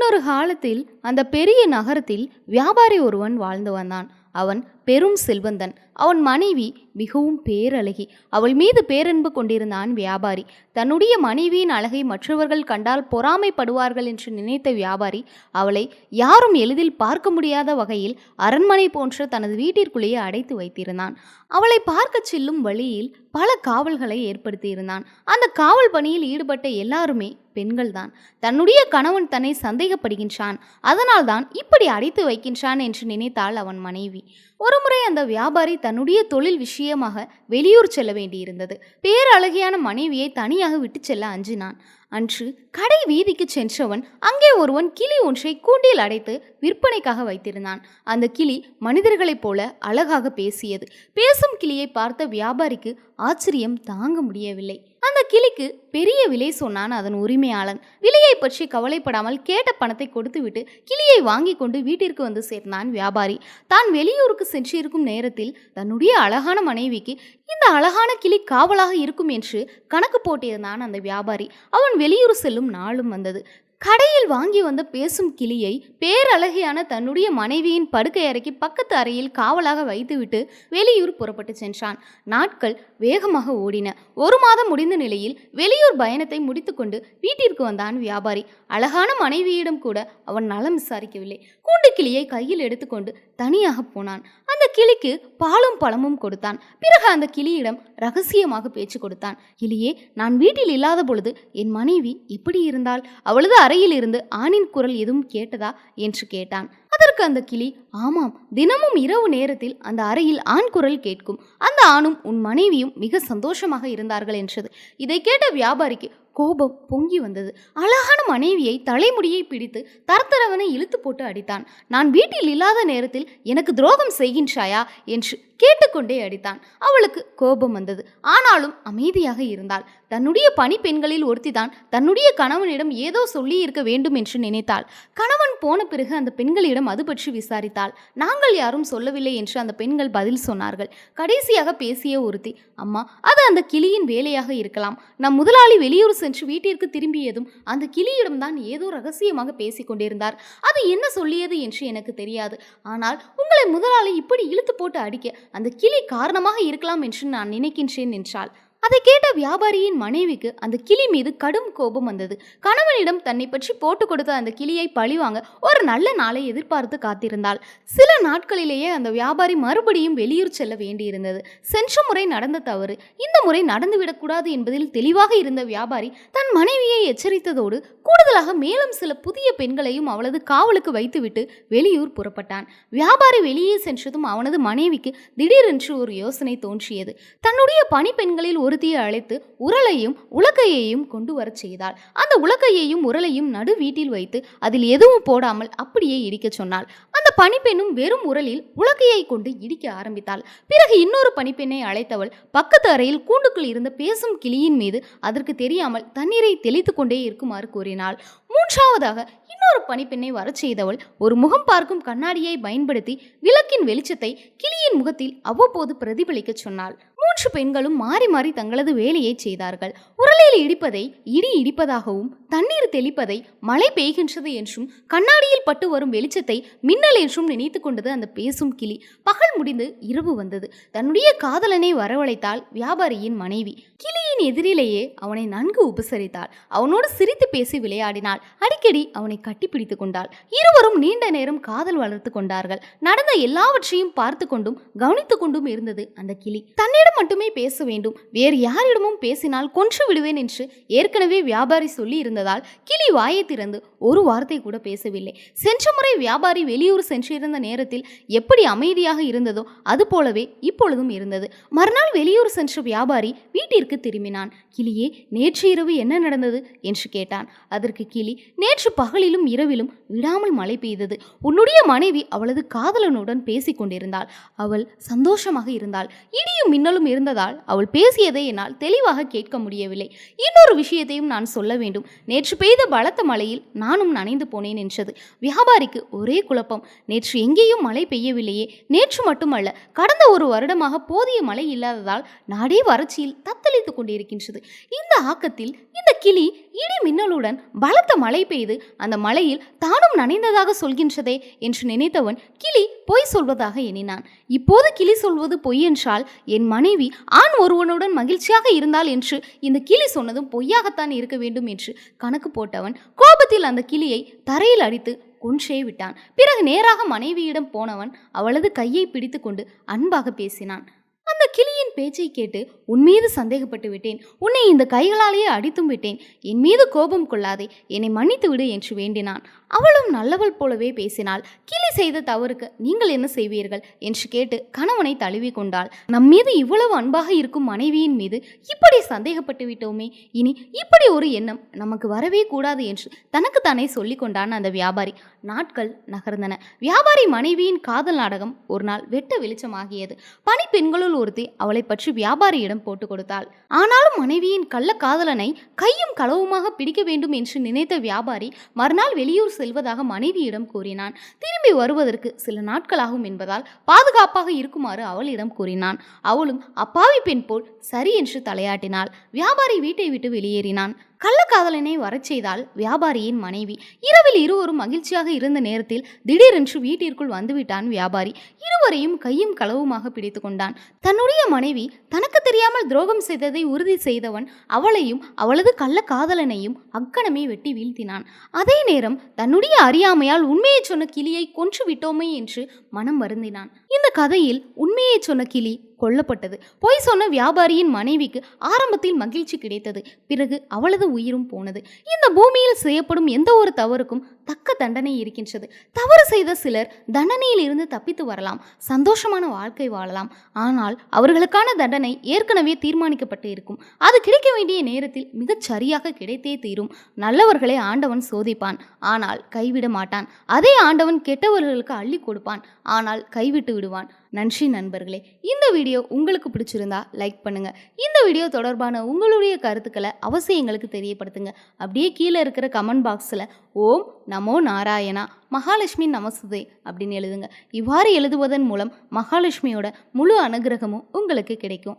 முன்னொரு காலத்தில் அந்த பெரிய நகரத்தில் வியாபாரி ஒருவன் வாழ்ந்து வந்தான். அவன் பெரும் செல்வந்தன். அவன் மனைவி மிகவும் பேரழகி. அவள் மீது பேரன்பு கொண்டிருந்தான் வியாபாரி தன்னுடைய மனைவியின் அழகை மற்றவர்கள் கண்டால் பொறாமைப்படுவார்கள் என்று நினைத்த வியாபாரி அவளை யாரும் எளிதில் பார்க்க முடியாத வகையில் அரண்மனை போன்ற தனது வீட்டிற்குள்ளேயே அடைத்து வைத்திருந்தான். அவளை பார்க்கச் செல்லும் வழியில் பல காவல்களை ஏற்படுத்தியிருந்தான். அந்த காவல் பணியில் ஈடுபட்ட எல்லாருமே பெண்கள்தான். தன்னுடைய கணவன் தன்னை சந்தேகப்படுகின்றான். அதனால்தான் இப்படி அடைத்து வைக்கின்றான் என்று நினைத்தாள் அவன் மனைவி. ஒருமுறை அந்த வியாபாரி தன் தன்னுடைய தொழில் விஷயமாக வெளியூர் செல்ல வேண்டியிருந்தது. பேரழகியான மனைவியை தனியாக விட்டு செல்ல அஞ்சினான். அன்று கடை வீதிக்கு சென்றவன் அங்கே ஒருவன் கிளி ஒன்றை கூண்டில் அடைத்து விற்பனைக்காக வைத்திருந்தான். அந்த கிளி மனிதர்களைப் போல அழகாக பேசியது. பேசும் கிளியை பார்த்த வியாபாரிக்கு ஆச்சரியம் தாங்க முடியவில்லை. அந்த கிளிக்கு பெரிய விலை சொன்னான் அதன் உரிமையாளன். விலையை பற்றி கவலைப்படாமல் கேட்ட பணத்தை கொடுத்துவிட்டு கிளியை வாங்கி கொண்டு வீட்டிற்கு வந்து சேர்ந்தான் வியாபாரி. தான் வெளியூருக்கு சென்றிருக்கும் நேரத்தில் தன்னுடைய அழகான மனைவிக்கு இந்த அழகான கிளி காவலாக இருக்கும் என்று கணக்கு போட்டிருந்தான் அந்த வியாபாரி. அவன் வெளியூர் செல்லும் நாளும் வந்தது. கடையில் வாங்கி வந்த பேசும் கிளியை பேரழகியான தன்னுடைய மனைவியின் படுக்கை அறைக்கு பக்கத்து அறையில் காவலாக வைத்துவிட்டு வெளியூர் புறப்பட்டு சென்றான். நாட்கள் வேகமாக ஓடின. ஒரு மாதம் முடிந்த நிலையில் வெளியூர் பயணத்தை முடித்துக்கொண்டு வீட்டிற்கு வந்தான் வியாபாரி. அழகான மனைவியிடம் கூட அவன் நலம் விசாரிக்கவில்லை. கூண்டு கிளியை கையில் எடுத்துக்கொண்டு தனியாக போனான். அந்த கிளிக்கு பாலும் பழமும் கொடுத்தான். பிறகு அந்த கிளியிடம் ரகசியமாக பேச்சு கொடுத்தான். கிளியே நான் வீட்டில் இல்லாத பொழுது என் மனைவி எப்படி இருந்தால் அவளது அறையிலிருந்து ஆணின் குரல் எதுவும் கேட்டதா? என்று கேட்டான். அதற்கு அந்த கிளி. ஆமாம் தினமும் இரவு நேரத்தில் அந்த அறையில் ஆண் குரல் கேட்கும். அந்த ஆணும் உன் மனைவியும் மிக சந்தோஷமாக இருந்தார்கள் என்றது. இதை கேட்ட வியாபாரிக்கு கோபம் பொங்கி வந்தது. அழகான மனைவியை தலைமுடியை பிடித்து தரத்தரவனை இழுத்து போட்டு அடித்தான். நான் வீட்டில் இல்லாத நேரத்தில் எனக்கு துரோகம் செய்கின்றாயா? என்று கேட்டுக்கொண்டே அடித்தான். அவளுக்கு கோபம் வந்தது. ஆனாலும் அமைதியாக இருந்தாள். தன்னுடைய பணி பெண்களில் ஒருத்திதான் தன்னுடைய கணவனிடம் ஏதோ சொல்லி இருக்க வேண்டும் என்று நினைத்தாள். கணவன் போன பிறகு அந்த பெண்களிடம் அது பற்றி விசாரித்தாள். நாங்கள் யாரும் சொல்லவில்லை என்று அந்த பெண்கள் பதில் சொன்னார்கள். கடைசியாக பேசிய ஒருத்தி அம்மா அது அந்த கிளியின் வேலையாக இருக்கலாம். நம் முதலாளி வெளியூர் சென்று வீட்டிற்கு திரும்பியதும் அந்த கிளியிடம்தான் ஏதோ ரகசியமாக பேசிக் கொண்டிருந்தார். அது என்ன சொல்லியது என்று எனக்கு தெரியாது. ஆனால் உங்களை முதலாளி இப்படி இழுத்து போட்டு அடிக்க அந்த கிளி காரணமாக இருக்கலாம் என்று நான் நினைக்கின்றேன் என்றாள். அதை கேட்ட வியாபாரியின் மனைவிக்கு அந்த கிளி மீது கடும் கோபம் வந்தது. கணவனிடம் தன்னை பற்றி போட்டு கொடுத்த அந்த கிளியை பழிவாங்க ஒரு நல்ல நாளை எதிர்பார்த்து காத்திருந்தாள். சில நாட்களிலேயே அந்த வியாபாரி மறுபடியும் வெளியூர் செல்ல வேண்டியிருந்தது. சென்ற முறை நடந்த தவறு இந்த முறை நடந்துவிடக்கூடாது என்பதில் தெளிவாக இருந்த வியாபாரி தன் மனைவியை எச்சரித்ததோடு கூடுதலாக மேலும் சில புதிய பெண்களையும் அவளது காவலுக்கு வைத்துவிட்டு வெளியூர் புறப்பட்டான். வியாபாரி வெளியே சென்றதும் அவனது மனைவிக்கு திடீரென்று ஒரு யோசனை தோன்றியது. தன்னுடைய பணிப்பெண்களில் ஒருத்தியை அழைத்து உரலையும் உலக்கையையும் கொண்டு வரச் செய்தாள். அந்த உலக்கையையும் உரலையும் நடு வீட்டில் வைத்து அதில் எதுவும் போடாமல் அப்படியே இடிக்கச் சொன்னாள். அந்த பணிப்பெண்ணும் வெறும் உரலில் உலக்கையை கொண்டு இடிக்க ஆரம்பித்தாள். பிறகு இன்னொரு பணிப்பெண்ணை அழைத்தவள் பக்கத்து அறையில் கூண்டுக்குள் இருந்த பேசும் கிளியின் மீது அதற்கு தெரியாமல் தண்ணீரை தெளித்து கொண்டே இருக்குமாறு கூறினாள். மூன்றாவதாக இன்னொரு பணிப்பெண்ணை வரச் செய்தவள் ஒரு முகம் பார்க்கும் கண்ணாடியை பயன்படுத்தி விளக்கின் வெளிச்சத்தை கிளியின் முகத்தில் அவ்வப்போது பிரதிபலிக்கச் சொன்னாள். மூன்று பெண்களும் மாறி மாறி தங்களது வேலையை செய்தார்கள். ஒரு உரலில் இடிப்பதை இடி இடிப்பதாகவும் தண்ணீர் தெளிப்பதை மழை பெய்கின்றது என்றும் கண்ணாடியில் பட்டு வரும் வெளிச்சத்தை மின்னல் என்றும் நினைத்து கொண்டது அந்த பேசும் கிளி. பகல் முடிந்து இரவு வந்தது. தன்னுடைய காதலனை வரவழைத்தாள் வியாபாரியின் மனைவி. கிளியின் எதிரிலேயே அவனை நன்கு உபசரித்தாள். அவனோடு சிரித்து பேசி விளையாடினாள். அடிக்கடி அவனை கட்டிப்பிடித்து கொண்டாள். இருவரும் நீண்ட நேரம் காதல் வளர்த்து கொண்டார்கள். நடந்த எல்லாவற்றையும் பார்த்து கொண்டும் கவனித்து கொண்டும் இருந்தது அந்த கிளி. தன்னிடம் மட்டுமே பேச வேண்டும். வேறு யாரிடமும் பேசினால் கொன்று விடுவேன் என்று ஏற்கனவே வியாபாரி சொல்லி இருந்ததால் கிளி வாயை திறந்து ஒரு வார்த்தை கூட பேசவில்லை. சென்ற முறை வியாபாரி வெளியூர் சென்றிருந்த நேரத்தில் எப்படி அமைதியாக இருந்ததோ அது போலவே இப்பொழுதும் இருந்தது. மறுநாள் வெளியூர் சென்ற வியாபாரி வீட்டிற்கு திரும்பினான். கிளியே நேற்று இரவு என்ன நடந்தது? என்று கேட்டான். அதற்கு கிளி நேற்று பகலிலும் இரவிலும் விடாமல் மழை பெய்தது. உன்னுடைய மனைவி அவளது காதலனுடன் பேசிக் கொண்டிருந்தாள். அவள் சந்தோஷமாக இருந்தாள். இடியும் மின்னலும் இருந்ததால் அவள் பேசியதை என்னால் தெளிவாக கேட்க முடியவில்லை. இன்னொரு விஷயத்தையும் நான் சொல்ல வேண்டும். நேற்று பெய்த பலத்த மழையில் நானும் நனைந்து போனேன் என்றது. வியாபாரிக்கு ஒரே குழப்பம். நேற்று எங்கேயும் மழை பெய்யவில்லையே. நேற்று மட்டுமல்ல கடந்த ஒரு வருடமாக போதிய மழை இல்லாததால் நாடே வறட்சியில் தத்தளித்துக் கொண்டிருக்கின்றது. இந்த ஆக்கத்தில் இந்த கிளி இடி மின்னலுடன் பலத்த மழை பெய்து அந்த மழையில் தானும் நனைந்ததாக சொல்கின்றதே என்று நினைத்தவன் கிளி பொய் சொல்வதாக எண்ணினான். இப்போது கிளி சொல்வது பொய் என்றால் என் மனைவி ஆண் ஒருவனுடன் மகிழ்ச்சியாக இருந்தால் என்று இந்த கிளி சொன்னதும் பொய்யாகத்தான் இருக்க வேண்டும் என்று கணக்கு போட்டவன் கோபத்தில் அந்த கிளியை தரையில் அடித்து கொன்றே விட்டான். பிறகு நேராக மனைவியிடம் போனவன் அவளது கையை பிடித்துக்கொண்டு அன்பாக பேசினான். அந்த கிளியின் பேச்சை கேட்டு உன் மீது சந்தேகப்பட்டு விட்டேன். உன்னை இந்த கைகளாலேயே அடித்தும் விட்டேன். என் மீது கோபம் கொள்ளாதே. என்னை மன்னித்து விடு என்று வேண்டினான். அவளும் நல்லவள் போலவே பேசினாள். கிளி செய்த தவறுக்கு நீங்கள் என்ன செய்வீர்கள்? என்று கேட்டு கணவனை தழுவி கொண்டாள். நம் மீது இவ்வளவு அன்பாக இருக்கும் மனைவியின் மீது இப்படி சந்தேகப்பட்டு விட்டோமே. இனி இப்படி ஒரு எண்ணம் நமக்கு வரவே கூடாது என்று தனக்குத்தானே சொல்லி கொண்டான் அந்த வியாபாரி. நாட்கள் நகர்ந்தன. வியாபாரி மனைவியின் காதல் நாடகம் ஒரு நாள் வெட்ட வெளிச்சமாகியது. பனி பெண்களுள் ஒருத்தி அவளை பற்றி வியாபாரியிடம் போட்டு கொடுத்தாள். ஆனாலும் மனைவியின் கள்ள காதலனை கையும் களவுமாக பிடிக்க வேண்டும் என்று நினைத்த வியாபாரி மறுநாள் வெளியூர் செல்வதாக மனைவியிடம் கூறினான். திரும்பி வருவதற்கு சில நாட்களாகும் என்பதால் பாதுகாப்பாக இருக்குமாறு அவளிடம் கூறினான். அவளும் அப்பாவி பெண் போல் சரி என்று தலையாட்டினாள். வியாபாரி வீட்டை விட்டு வெளியேறினான். கள்ளக்காதலனை வரச் செய்தால் வியாபாரியின் மனைவி. இரவில் இருவரும் மகிழ்ச்சியாக இருந்த நேரத்தில் திடீரென்று வீட்டிற்குள் வந்துவிட்டான் வியாபாரி. இருவரையும் கையும் களவுமாக பிடித்து கொண்டான். தன்னுடைய மனைவி தனக்கு தெரியாமல் துரோகம் செய்ததை உறுதி செய்தவன் அவளையும் அவளது கள்ளக்காதலனையும் அக்கணமே வெட்டி வீழ்த்தினான். அதே நேரம் தன்னுடைய அறியாமையால் உண்மையை சொன்ன கிளியை கொன்று விட்டோமே என்று மனம் வருந்தினான். இந்த கதையில் உண்மையை சொன்ன கிளி கொல்லப்பட்டது. பொய் சொன்ன வியாபாரியின் மனைவிக்கு ஆரம்பத்தில் மகிழ்ச்சி கிடைத்தது. பிறகு அவளது உயிரும் போனது. இந்த பூமியில் செய்யப்படும் எந்த ஒரு தவறுக்கும் தக்க தண்டனை இருக்கின்றது. தவறு செய்த சிலர் தண்டனையில் இருந்து தப்பித்து வரலாம். சந்தோஷமான வாழ்க்கை வாழலாம். ஆனால் அவர்களுக்கான தண்டனை ஏற்கனவே தீர்மானிக்கப்பட்டு இருக்கும். அது கிடைக்க வேண்டிய நேரத்தில் மிகச் சரியாக கிடைத்தே தீரும். நல்லவர்களை ஆண்டவன் சோதிப்பான். ஆனால் கைவிட மாட்டான். அதே ஆண்டவன் கெட்டவர்களுக்கு அள்ளி கொடுப்பான். ஆனால் கைவிட்டு விடுவான். நன்றி நண்பர்களே. இந்த வீடியோ உங்களுக்கு பிடிச்சிருந்தா லைக் பண்ணுங்கள் இந்த வீடியோ தொடர்பான உங்களுடைய கருத்துக்களை அவசியம் எங்களுக்கு தெரியப்படுத்துங்க. அப்படியே கீழே இருக்கிற கமெண்ட் பாக்ஸில் ஓம் நமோ நாராயணா மகாலட்சுமி நமசுதே அப்படின்னு எழுதுங்க. இவ்வாறு எழுதுவதன் மூலம் மகாலட்சுமியோட முழு அனுகிரகமும் உங்களுக்கு கிடைக்கும்.